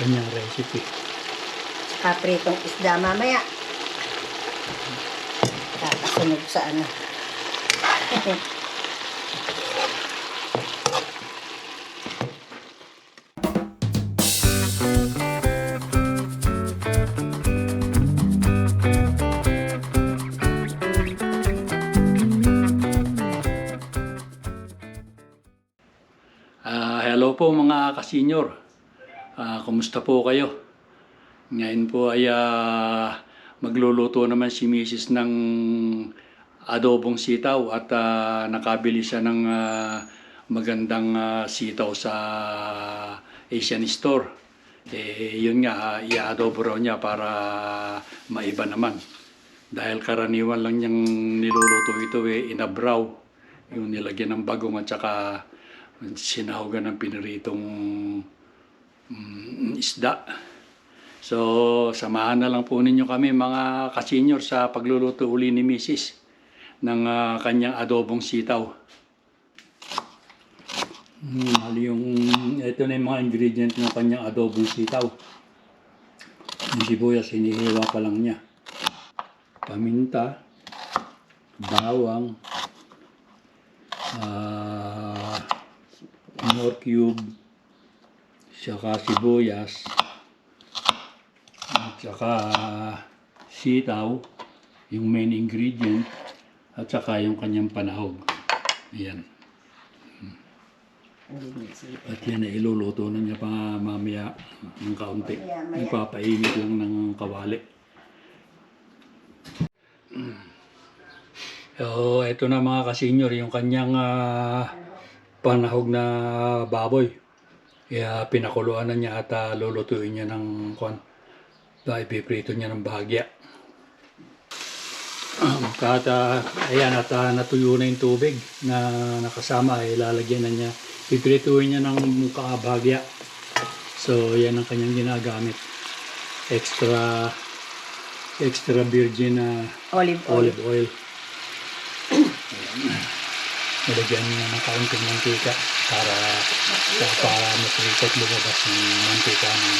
kanyang recipe. Saka pritong isda mamaya. Kakasunog sa ano. Ah, hello po mga kasenyor. Ah, kumusta po kayo? Ngayon po ay ah, magluluto naman si Mrs. ng adobong sitaw at ah, nakabili siya ng ah, magandang ah, sitaw sa Asian Store. Eh, yun nga, ah, i-adobo raw niya para maiba naman. Dahil karaniwan lang niyang niluluto ito eh, inabraw. Yung nilagyan ng bagong at saka sinahogan ng piniritong mm, isda. So, samahan na lang po ninyo kami mga kasenyor sa pagluluto uli ni Mrs. ng ah, kanyang adobong sitaw. Hmm, yung, ito na yung mga ingredient ng kanyang adobong sitaw. Yung sibuyas, hinihiwa pa lang niya. Paminta, bawang, ah, nor cube, saka sibuyas, at saka sitaw, yung main ingredient, at saka yung kanyang panahog. Ayan. At yan ay iluluto na niya pa mamaya ng kaunti. Ipapainit lang ng kawali. So, ito na mga kasenyor, yung kanyang ah, panahog na baboy. Kaya pinakuluan na niya at ah, lulutuin niya ng kwan. Dahil piprito niya ng bahagya. At ah, ayan, at ah, natuyo na yung tubig na nakasama, ay lalagyan na niya. Piprituin niya ng bahagya. So, yan ang kanyang ginagamit. Extra extra virgin na Olive oil. olive oil. Nalagyan niya ng kaunting mantika para para maprikot lumabas yung mantika ng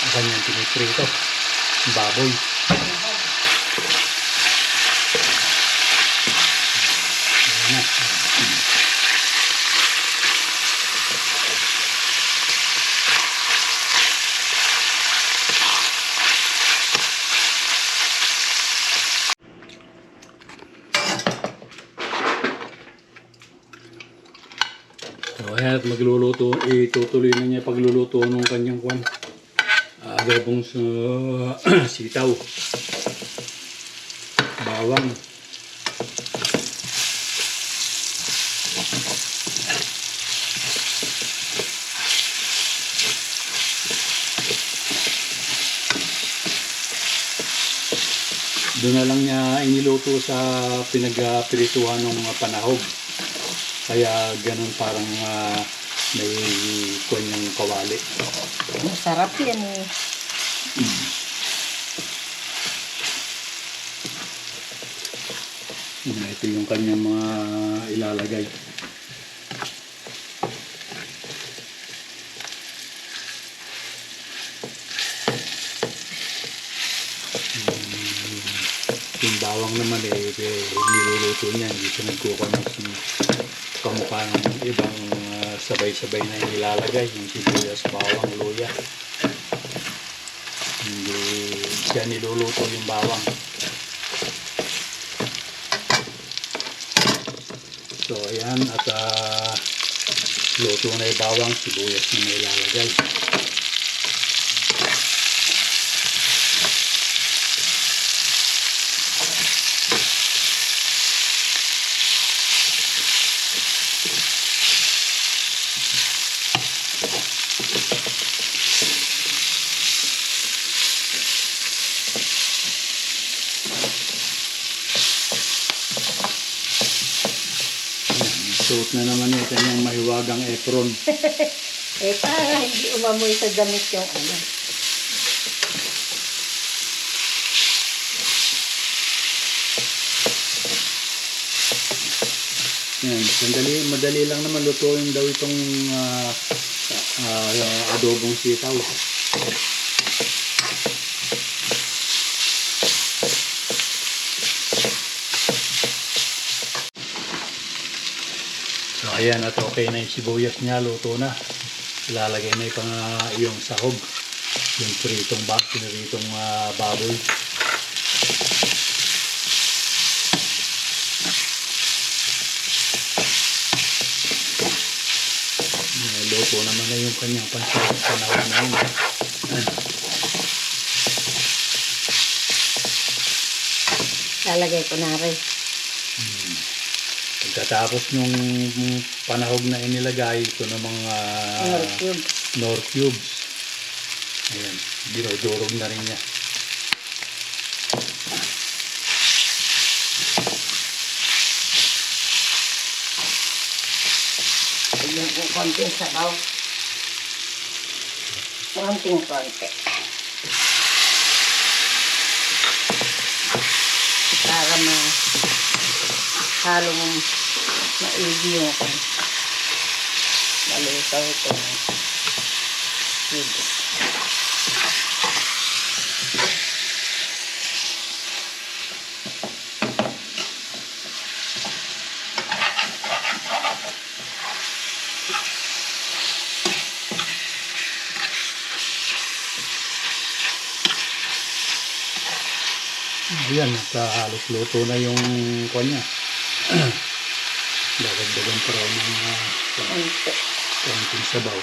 ang kanyang piniprito. Baboy. Ayan na. So, ayan, at magluluto, itutuloy na niya pagluluto ng kanyang kwan. Adobong sa sitaw. Bawang. Doon na lang niya iniluto sa pinagpirituhan ng panahog. Kaya ganun parang ah, may kanyang kawali. Masarap yan eh. Na ito yung kanyang mga ilalagay. Mm, Yung bawang naman eh, eh niluluto niya, hindi siya nagkuha ng kamukha ng ibang ah, sabay-sabay na ilalagay, yung sibuyas, bawang, luya. Hindi siya niluluto yung bawang. So, ayan. At ah, luto na yung bawang, sibuyas na may Suot na naman yung kanyang mahiwagang apron. Eh, para hindi umamoy sa damit yung ano. Yan, sandali, madali lang naman lutuin daw itong ah, ah, adobong sitaw. Ayan at okay na yung sibuyas niya, luto na. Ilalagay na yung iyong sahog. Yung pritong ba, pritong ah, baboy. Luto naman na yung kanyang pansarap panahon na yun. Lalagay ko na rin. Pagkatapos nung panahog na inilagay, ito ng mga Nor cube. nor cubes. Ayan, dinudurog na rin niya. Tignan ko konting sabaw. Konting konti. Para ma halo mo maigi yung kan. Malusaw ito. Cubes. Ayan, at ah, halos luto na yung kanya. Ng uh, Konti. konting sabaw.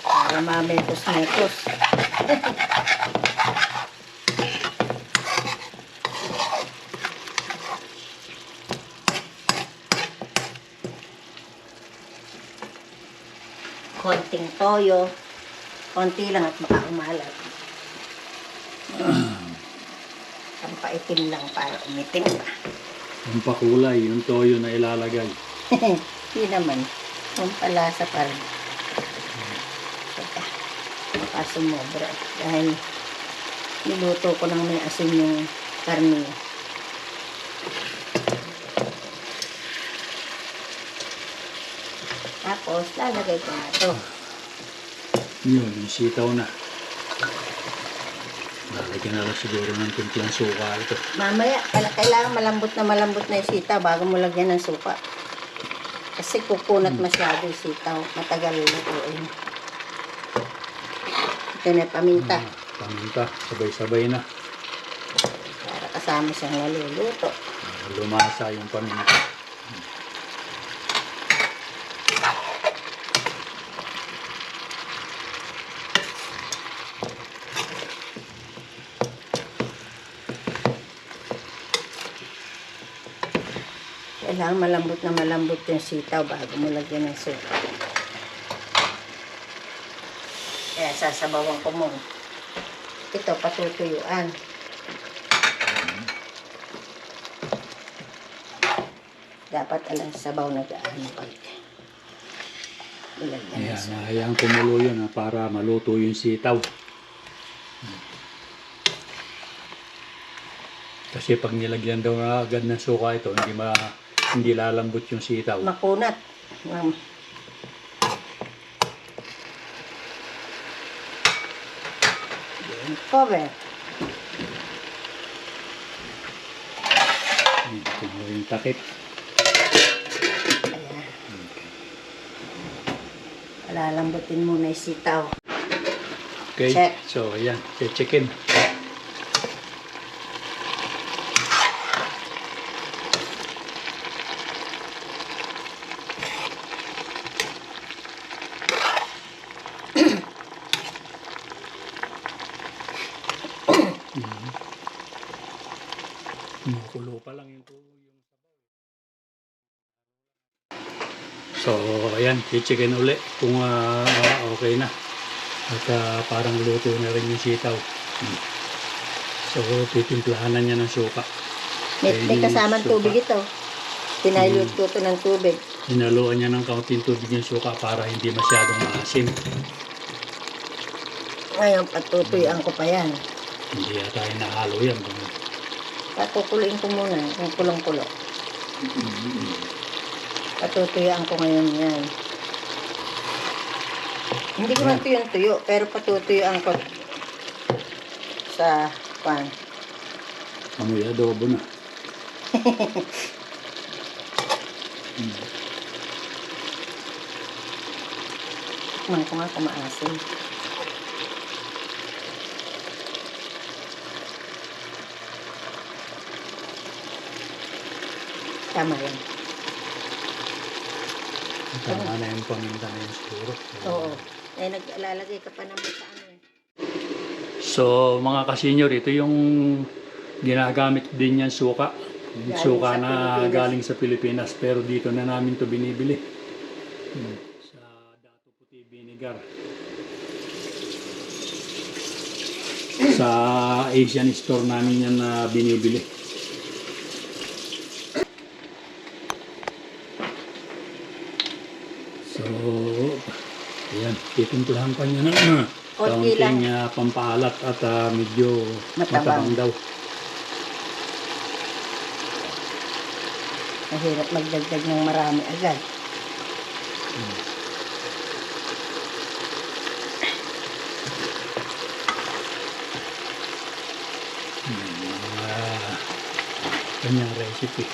Para mametos-metos. Konting toyo. Konti lang at baka umalat. Ang paitim lang para umitim pa. Yung pakulay, yung toyo na ilalagay. Hindi naman. Ang palasa pa rin. Teka. Baka sumobra. Dahil niluto ko ng may asin yung karne. Tapos, lalagay ko na ito. Yun, yung sitaw na. Lalagyan na lang siguro ng timplang suka ito. Mamaya, kailangan malambot na malambot na yung sitaw bago mo lagyan ng suka. Kasi kukunat masyado yung sitaw. Matagal lutuin. Ito na paminta. Ah, Paminta, sabay-sabay na. Para kasama siyang naluluto. Para Lumasa yung paminta. Kailangan malambot na malambot yung sitaw bago mo lagyan ng suka. Kaya sasabawan ko mo. Ito, patutuyuan. Dapat alang sabaw na gaano pa. Ilagyan ng Ayan, suka. hayaan kumulo yun ha, para maluto yung sitaw. Kasi pag nilagyan daw na agad ng suka ito, hindi ma hindi lalambot yung sitaw. Makunat. Yan, Cover. Ayan, Kumulo yung takip. Ayan. Lalambutin muna yung sitaw. Okay, Check. so ayan, chicken. Kumukulo pa lang yung yung So, chicken uli kung ah, okay na. At ah, parang luto na rin yung sitaw. Hmm. So, titimplahan na niya ng suka. May, may Ay, kasamang suka. tubig ito. Pinayot ko ito ng tubig. Hinaluan niya ng kaunting tubig yung suka para hindi masyadong maasim. Ngayon, patutuyuan ko pa yan. Hindi yata nahalo yan. Patukuloyin ko muna kung kulong-kulo. Patutuyaan ko ngayon yan. Hindi ko man tuyong-tuyo, pero patutuyaan ko sa pan. Amoy adobo na. Man ko nga kumaasin. Tama yan. Tama na yung paminta na yun siguro. Oo. Eh, naglalagay ka pa naman sa ano eh. So mga kasenyor, ito yung ginagamit din yan suka. Yung Galing suka na Pilipinas. galing sa Pilipinas pero dito na namin to binibili. Hmm. Sa Dato Puti Vinegar. Sa Asian store namin yan na binibili. So, ayan, titimplahan pa niya ng uh, Konti lang. kaunting uh, pampaalat at ah, medyo Matabang. matabang daw. Mahirap magdagdag ng marami agad. Mga kanyang recipe.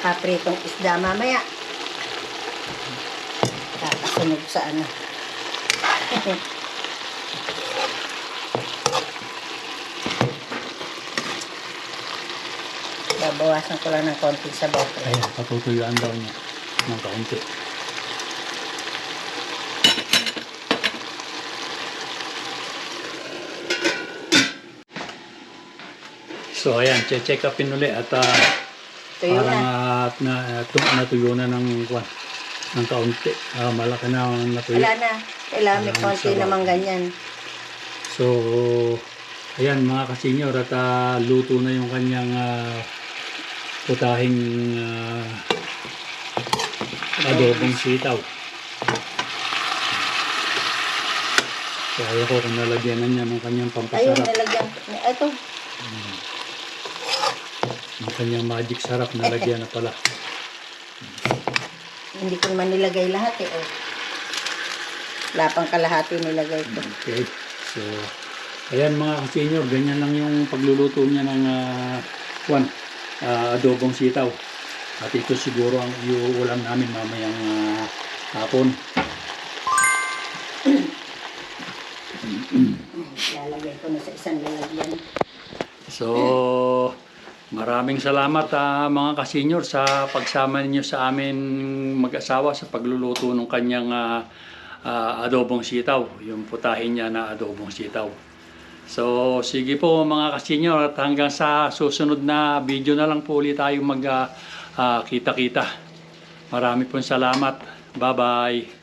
Kapritong isda mamaya. Kakasunog sa ano. Babawasan ko lang ng konting sabaw. Ayan, patutuyuan daw niya ng kaunti. So ayan, check upin uli at Tuyo parang na. ah, na, uh, natuyo na ng, kwan, ng kaunti. Ah, malaki na ang natuyo. Wala na. Kailangan may na konti naman ganyan. So, ayan mga kasenyor at ah, luto na yung kanyang ah, putahing ah, adobong sitaw. So, ayaw ko kung nalagyan na niya ng kanyang Ayun, pampasarap. nalagyan. Ito. Ang kanyang magic sarap nalagyan na pala. Hindi ko naman nilagay lahat eh. Oh. Lapang kalahati nilagay ko. Okay. So, ayan mga kasenyor, ganyan lang yung pagluluto niya ng uh, kwan, ah, adobong sitaw. At ito siguro ang iuulam namin mamayang ah, hapon. Lalagay ko na sa isang lalagyan. So, maraming salamat ah, mga kasenyor sa pagsama ninyo sa amin mag-asawa sa pagluluto ng kanyang ah, ah, adobong sitaw, yung putahin niya na adobong sitaw. So, sige po mga kasenyor at hanggang sa susunod na video na lang po ulit tayo mag ah, ah, kita-kita. Marami pong salamat. Bye-bye.